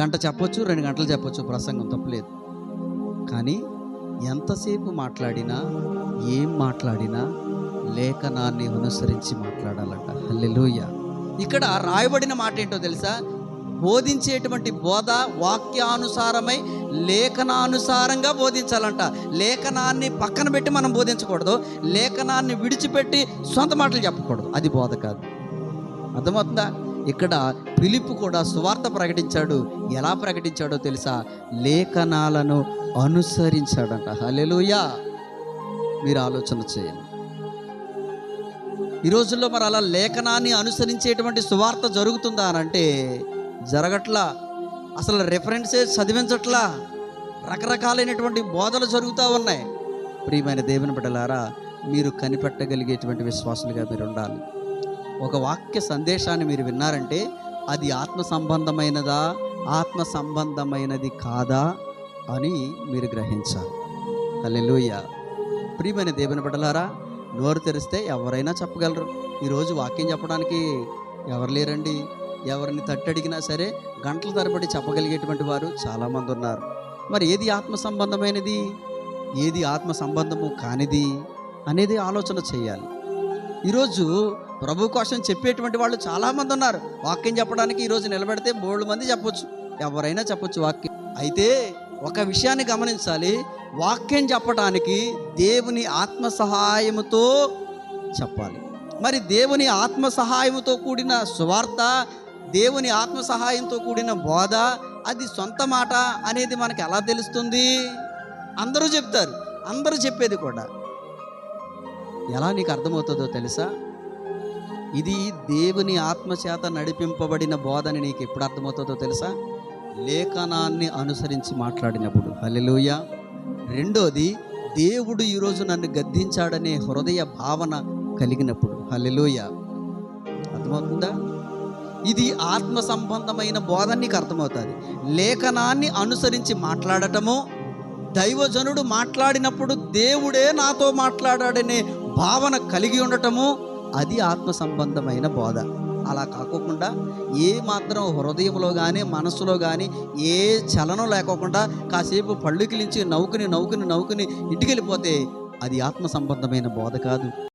గంట చెప్పొచ్చు రెండు గంటలు చెప్పొచ్చు ప్రసంగం తప్పలేదు కానీ ఎంతసేపు మాట్లాడినా ఏం మాట్లాడినా లేఖనాన్ని అనుసరించి మాట్లాడాలంట. హల్లెలూయ. ఇక్కడ రాయబడిన మాట ఏంటో తెలుసా? బోధించేటువంటి బోధ వాక్యానుసారమై లేఖనానుసారంగా బోధించాలంట. లేఖనాన్ని పక్కన పెట్టి మనం బోధించకూడదు. లేఖనాన్ని విడిచిపెట్టి సొంత మాటలు చెప్పకూడదు. అది బోధ కాదు. అర్థమవుతుందా? ఇక్కడ పిలుపు కూడా సువార్త ప్రకటించాడు. ఎలా ప్రకటించాడో తెలుసా? లేఖనాలను అనుసరించాడంట. హలెలుయా మీరు ఆలోచన చేయండి. ఈ రోజుల్లో మరి అలా లేఖనాన్ని అనుసరించేటువంటి సువార్త జరుగుతుందా అని అంటే జరగట్లా. అసలు రెఫరెన్సే చదివించట్లా. రకరకాలైనటువంటి బోధలు జరుగుతూ ఉన్నాయి. ప్రియమైన దేవుని బిడ్డలారా మీరు కనిపెట్టగలిగేటువంటి విశ్వాసులుగా మీరు ఉండాలి. ఒక వాక్య సందేశాన్ని మీరు విన్నారంటే అది ఆత్మ సంబంధమైనదా ఆత్మ సంబంధమైనది కాదా అని మీరు గ్రహించాలి. హల్లెలూయ. ప్రియమైన దేవుని బిడ్డలారా నోరు తెరిస్తే ఎవరైనా చెప్పగలరు. ఈరోజు వాక్యం చెప్పడానికి ఎవరు లేరండి? ఎవరిని తట్టడిగినా సరే గంటల తరబడి చెప్పగలిగేటువంటి వారు చాలామంది ఉన్నారు. మరి ఏది ఆత్మ సంబంధమైనది ఏది ఆత్మ సంబంధము కానిది? అనేది ఆలోచన చేయాలి. ఈరోజు ప్రభు కోసం చెప్పేటువంటి వాళ్ళు చాలామంది ఉన్నారు. వాక్యం చెప్పడానికి ఈరోజు నిలబెడితే మూడు మంది చెప్పొచ్చు. ఎవరైనా చెప్పొచ్చు వాక్యం. అయితే ఒక విషయాన్ని గమనించాలి. వాక్యం చెప్పడానికి దేవుని ఆత్మ సహాయముతో చెప్పాలి. మరి దేవుని ఆత్మ సహాయముతో కూడిన సువార్త దేవుని ఆత్మ సహాయంతో కూడిన బోధ అది సొంత మాట అనేది మనకు ఎలా తెలుస్తుంది? అందరూ చెప్తారు. అందరూ చెప్పేది కూడా. ఎలా నీకు అర్థమవుతుందో తెలుసా? ఇది దేవుని ఆత్మ చేత నడిపింపబడిన బోధని నీకు ఎప్పుడు అర్థమవుతుందో తెలుసా? లేఖనాన్ని అనుసరించి మాట్లాడినప్పుడు. హలెలుయ రెండోది దేవుడు ఈరోజు నన్ను గద్దించాడనే హృదయ భావన కలిగినప్పుడు. హలెలుయ అర్థమవుతుందా? ఇది ఆత్మ సంబంధమైన బోధ నీకు అర్థమవుతుంది. లేఖనాన్ని అనుసరించి మాట్లాడటము దైవజనుడు మాట్లాడినప్పుడు దేవుడే నాతో మాట్లాడాడనే భావన కలిగి ఉండటము అది ఆత్మ సంబంధమైన బోధ. అలా కాకోకుండా ఏ మాత్రం హృదయంలో కానీ మనసులో కానీ ఏ చలనం లేకోకుండా కాసేపు పళ్ళుకిలించి నవ్వుకుని నవ్వుకుని నవ్వుకుని ఇంటికి వెళ్ళిపోతే అది ఆత్మ సంబంధమైన బోధ కాదు.